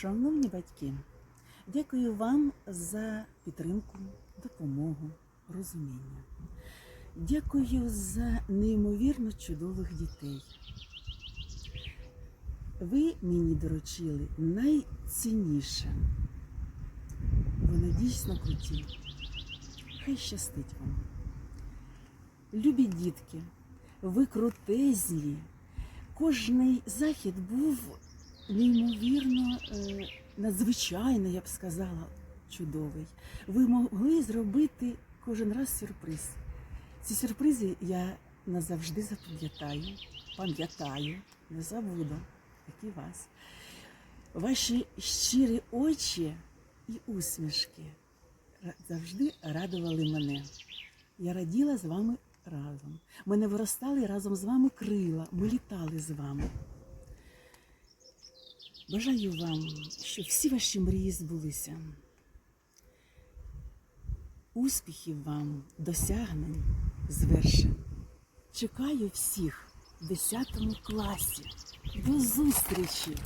Шановні батьки, дякую вам за підтримку, допомогу, розуміння. Дякую за неймовірно чудових дітей. Ви мені доручили найцінніше. Вони дійсно круті. Хай щастить вам. Любі дітки, ви крутезні. Кожний захід був неймовірно е, надзвичайно, я б сказала, чудовий. Ви могли зробити кожен раз сюрприз. Ці сюрпризи я назавжди запам'ятаю, пам'ятаю, не забуду, як і вас. Ваші щирі очі і усмішки завжди радували мене. Я раділа з вами разом. Мене виростали разом з вами крила. Ми літали з вами. Бажаю вам, щоб всі ваші мрії збулися. Успіхів вам, досягнень, звершень. Чекаю всіх в 10 класі. До зустрічі!